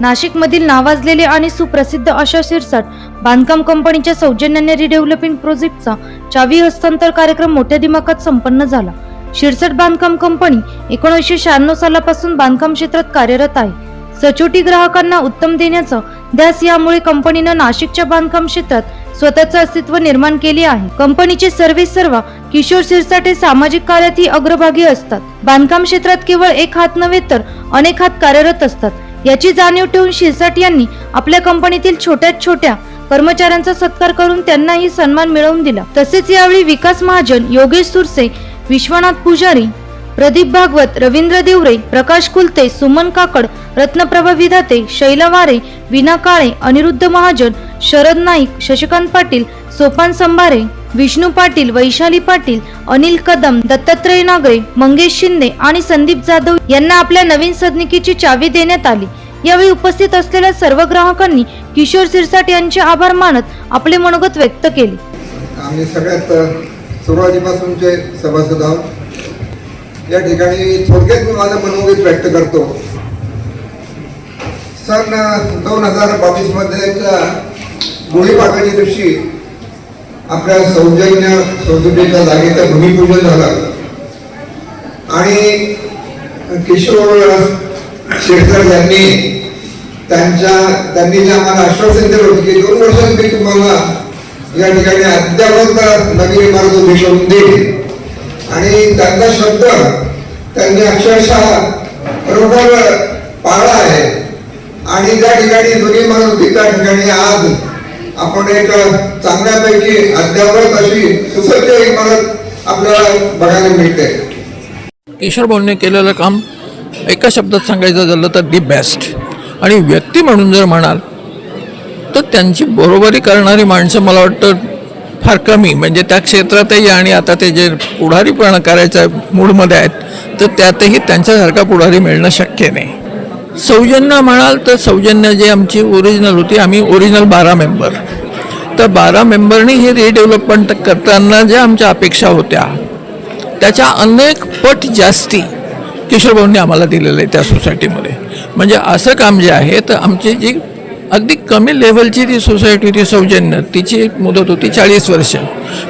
नाशिकमधील नावाजलेले आणि सुप्रसिद्ध अशा शिरसाट बांधकाम कंपनीच्या सौजन्याने रिडेव्हलपिंग प्रोजेक्टचा चावी हस्तांतर कार्यक्रम मोठ्या दिमाखात संपन्न झाला. शिरसट बांधकाम कंपनी एकोणीसशे शहाण्णव सालापासून बांधकाम क्षेत्रात कार्यरत आहे. सचोटी ग्राहकांना उत्तम देण्याचं ध्यास यामुळे कंपनीनं नाशिकच्या बांधकाम क्षेत्रात स्वतःचं अस्तित्व निर्माण केले आहे. कंपनीचे सर्वे सर्व किशोर शिरसाटे सामाजिक कार्यातही अग्रभागी असतात. बांधकाम क्षेत्रात केवळ एक हात नव्हे तर अनेक हात कार्यरत असतात. याची जाणीव ठेवून शिरसाट यांनी आपल्या कंपनीतील छोट्यात छोट्या कर्मचाऱ्यांचा सत्कार करून त्यांनाही सन्मान मिळवून दिला. तसेच यावेळी विकास महाजन योगेश सुरसे विश्वनाथ पुजारी प्रदीप भागवत रवींद्र देवरे प्रकाश कुलते सुमन काकड रत्नप्रभा विधाते शैला वारे विना काळे अनिरुद्ध महाजन शरद नाईक शशिकांत पाटील सोपान संभारे विष्णू पाटील वैशाली पाटील अनिल कदम दत्तात्रय नागरे मंगेश शिंदे आणि संदीप जाधव यांना आपल्या नवीन सदनिकेची चावी देण्यात आली. यावेळी उपस्थित असलेल्या सर्व ग्राहकांनी किशोर सिरसाट यांचे आभार मानत आपले मनोगत व्यक्त केले. आम्ही सगळ्यात सुरुवातीपासूनचे सभासद आहोत. या ठिकाणी थोडक्यात मी माझं मनोगीत व्यक्त करतो. सन दोन हजार बावीस मध्येच्या गुढीपाडव्याच्या दिवशी आपल्या सौजन्य संस्कृतीच्या जागेचं भूमिपूजन झालं. आणि किशोर शेखर यांनी त्यांच्या त्यांनी जे आम्हाला आश्वासन दिलं होतं की दोन वर्षांनी मी तुम्हाला या ठिकाणी अद्यावत नवीन इमारत उभी करून देईल. आणि त्यांचा शब्द त्यांनी अक्षरशः बरोबर पाळला आहे. आणि त्या ठिकाणी दुरी म्हणून त्या ठिकाणी आज आपण एक चांगल्यापैकी अद्यावत अशी सुसज्ज इमारत आपल्याला बघायला मिळते. किशोर भाऊने केलेलं काम एका शब्दात सांगायचं झालं तर दी बेस्ट आणि व्यक्ती म्हणून जर म्हणाल तर त्यांची बरोबरी करणारी माणसं मला वाटतं फार कमी. म्हणजे त्या क्षेत्रातही आणि आता ते जे पुढारीपणा करायच्या मूडमध्ये आहेत तर त्यातही त्यांच्यासारखा पुढारी मिळणं शक्य नाही. सौजन्य म्हणाल तर सौजन्य जे आमची ओरिजिनल होती आम्ही ओरिजिनल बारा मेंबर तर बारा मेंबरनी हे रिडेव्हलपमेंट करताना ज्या आमच्या अपेक्षा होत्या त्याच्या अनेक पट जास्ती किशोरभाऊंनी आम्हाला दिलेलं आहे त्या सोसायटीमध्ये म्हणजे असं काम जे आहे तर आमची जी अगदी कमी लेवलची ती सोसायटी होती सौजन्य तिची एक मुदत होती चाळीस वर्ष.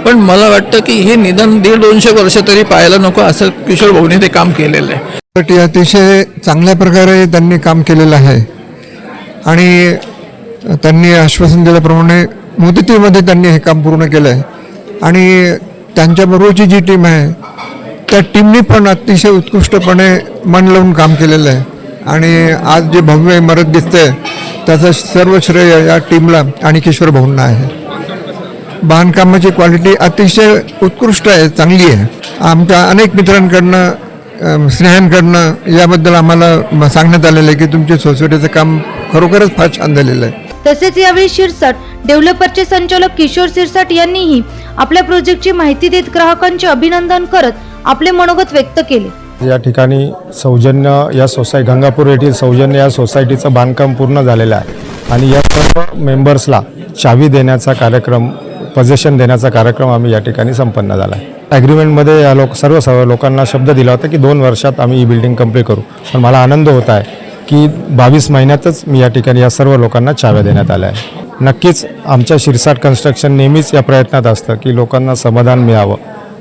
पण मला वाटतं की हे निदान दीड दोनशे वर्ष तरी पाहायला नको असं किशोर भाऊने ते काम केलेलं आहे. साठी अतिशय चांगल्या प्रकारे त्यांनी काम केलेलं आहे. आणि त्यांनी आश्वासन दिल्याप्रमाणे मुदतीमध्ये त्यांनी हे काम पूर्ण केलं आहे आणि त्यांच्याबरोबरची जी टीम आहे त्या टीमनी पण अतिशय उत्कृष्टपणे मन लावून काम केलेलं आहे. आणि आज जे भव्य इमारत दिसते त्याचं सर्व श्रेय या टीमला आणि किशोर भाऊंना आहे. बांधकामाची क्वालिटी अतिशय उत्कृष्ट आहे चांगली आहे. आमच्या अनेक मित्रांकडनं स्नेहांकडनं याबद्दल आम्हाला सांगण्यात आलेलं आहे की तुमच्या सोसायटीचं काम खरोखरच फार छान झालेलं आहे. तसेच यावेळी शिरसाट डेव्हलपरचे संचालक किशोर शिरसाट यांनीही आपल्या प्रोजेक्टची माहिती देत ग्राहकांचे अभिनंदन करत आपले मनोगत व्यक्त केले. या ठिकाणी सौजन्य या सोसाय गंगापूर येथील सौजन्य या सोसायटीचं बांधकाम पूर्ण झालेलं आहे. आणि या सर्व मेंबर्सला चावी देण्याचा कार्यक्रम पजेशन देण्याचा कार्यक्रम आम्ही या ठिकाणी संपन्न झाला आहे. ॲग्रीमेंटमध्ये या लोक सर्व सर्व लोकांना शब्द दिला होता की दोन वर्षात आम्ही ही बिल्डिंग कंप्लीट करू. पण मला आनंद होत आहे की बावीस महिन्यातच मी या ठिकाणी या सर्व लोकांना चाव्या देण्यात आल्या आहे नक्कीच आमच्या शिरसाट कन्स्ट्रक्शन नेहमीच या प्रयत्नात असतं की लोकांना समाधान मिळावं.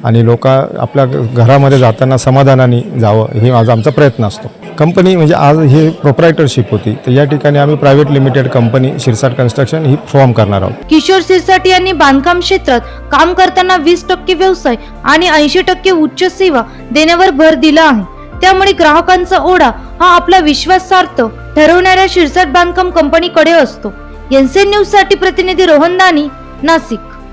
आणि लोक आपल्या घरामध्ये जाताना समाधानाने जावं हे माझा आमचा प्रयत्न असतो. कंपनी म्हणजे आज हे प्रोप्रायटरशिप होती तर या ठिकाणी आम्ही private limited company Shirsat construction ही फॉर्म करणार आहोत. किशोर सिरसाट यांनी बांधकाम क्षेत्रात काम करताना वीस टक्के व्यवसाय आणि ऐंशी टक्के उच्च सेवा देण्यावर भर दिला आहे. त्यामुळे ग्राहकांचा ओढा हा आपला विश्वासार्थ ठरवणाऱ्या शिरसाट बांधकाम कंपनीकडे असतो. एनसीएन न्यूजसाठी प्रतिनिधी रोहन दानी नाशिक.